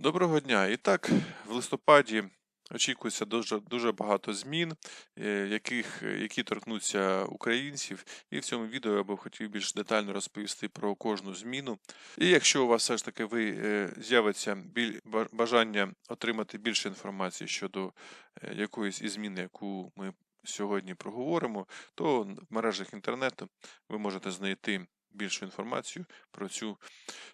Доброго дня. І так, в листопаді очікується дуже, дуже багато змін, е, яких, які торкнуться українців. І в цьому відео я би хотів більш детально розповісти про кожну зміну. І якщо у вас все ж таки ви е, з'явиться бажання отримати більше інформації щодо е, якоїсь із змін, яку ми сьогодні проговоримо, то в мережах інтернету ви можете знайти більшу інформацію про цю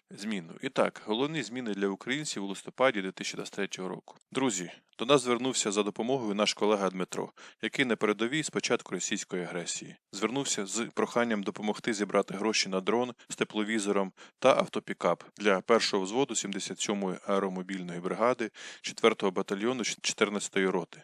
зміну. І так, головні зміни для українців у листопаді 2023 року. Друзі, до нас звернувся за допомогою наш колега Дмитро, який на передовій з початку російської агресії. Звернувся з проханням допомогти зібрати гроші на дрон з тепловізором та автопікап для першого взводу 77-ї аеромобільної бригади 4-го батальйону 14-ї роти.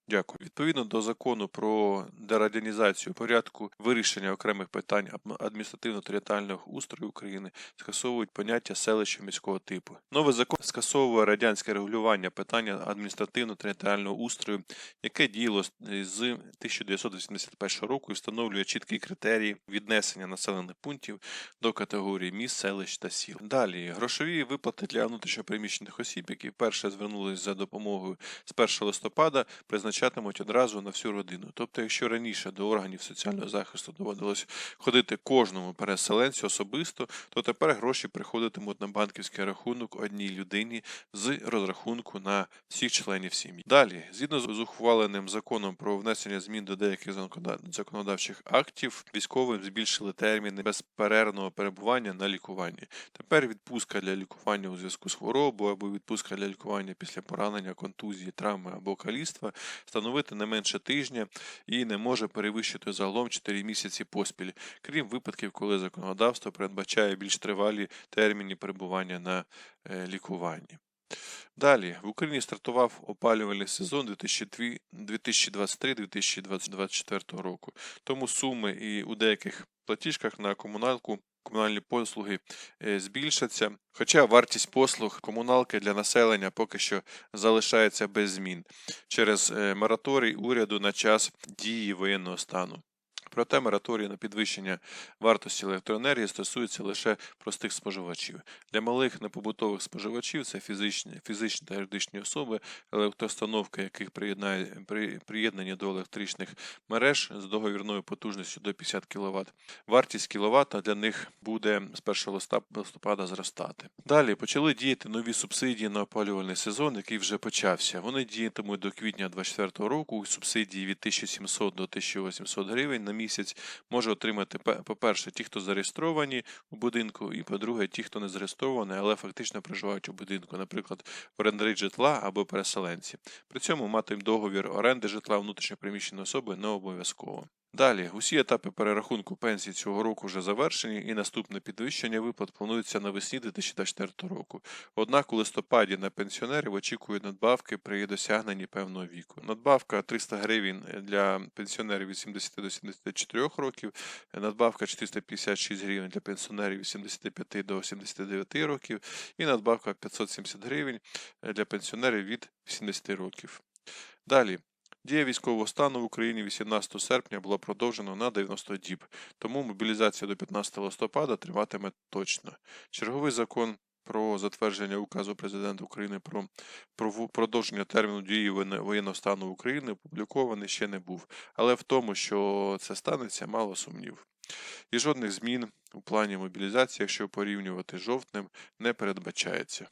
Дякую. Відповідно до закону про дерадянізацію порядку вирішення окремих питань адміністративно-територіального устрою України скасовують поняття селища міського типу. Новий закон скасовує радянське регулювання питання адміністративно-територіального устрою, яке діяло з з 1981 року і встановлює чіткі критерії віднесення населених пунктів до категорії міст, селищ та сіл. Далі грошові виплати для внутрішньопереміщених осіб, які вперше звернулись за допомогою з 1 листопада, призначатимуть одразу на всю родину. Тобто, якщо раніше до органів соціального захисту доводилось ходити кожному переселенцю особисто, то тепер гроші приходитимуть на банківський рахунок одній людині з розрахунку на всіх членів сім'ї. Далі, згідно з ухваленим законом про внесення змін до деяких законода- законодавчих актів, військовим збільшили терміни безперервного перебування на лікуванні. Тепер відпустка для лікування у зв'язку з хворобою або відпустка для лікування після поранення, контузії, травми або каліцтва становити не менше тижня і не може перевищити загалом 4 місяці поспіль, крім випадків, коли законодавство передбачає більш тривалі терміни перебування на е, лікуванні. Далі в Україні стартував опалювальний сезон 2023-2024 року. Тому суми і у деяких платіжках на комуналку. Комунальні послуги е, збільшаться, хоча вартість послуг комуналки для населення поки що залишається без змін через е, мораторій уряду на час дії воєнного стану. Проте мораторій на підвищення вартості електроенергії стосується лише простих споживачів. Для малих непобутових споживачів це фізичні, фізичні та юридичні особи, електроустановки, яких приєднає, при, приєднані до електричних мереж з договірною потужністю до 50 кВт. Вартість кіловата для них буде з 1 листа- листопада зростати. Далі почали діяти нові субсидії на опалювальний сезон, який вже почався. Вони діятимуть до квітня 2024 року. Субсидії від 1700 до 1800 гривень на місяць може отримати по-перше, ті, хто зареєстровані у будинку, і по-друге, ті, хто не зареєстровані, але фактично проживають у будинку, наприклад, орендарі житла або переселенці. При цьому мати договір оренди житла внутрішньопереміщеної особи не обов'язково. Далі, усі етапи перерахунку пенсій цього року вже завершені, і наступне підвищення виплат планується навесні 2024 року. Однак у листопаді на пенсіонерів очікують надбавки при досягненні певного віку. Надбавка 300 гривень для пенсіонерів від 70 до 74 років, надбавка 456 гривень для пенсіонерів від 75 до 79 років, і надбавка 570 гривень для пенсіонерів від 70 років. Далі. Дія військового стану в Україні 18 серпня була продовжена на 90 діб, тому мобілізація до 15 листопада триватиме точно. Черговий закон про затвердження указу президента України про продовження терміну дії воєнного стану України опублікований ще не був, але в тому, що це станеться, мало сумнів. І жодних змін у плані мобілізації, якщо порівнювати з жовтнем, не передбачається.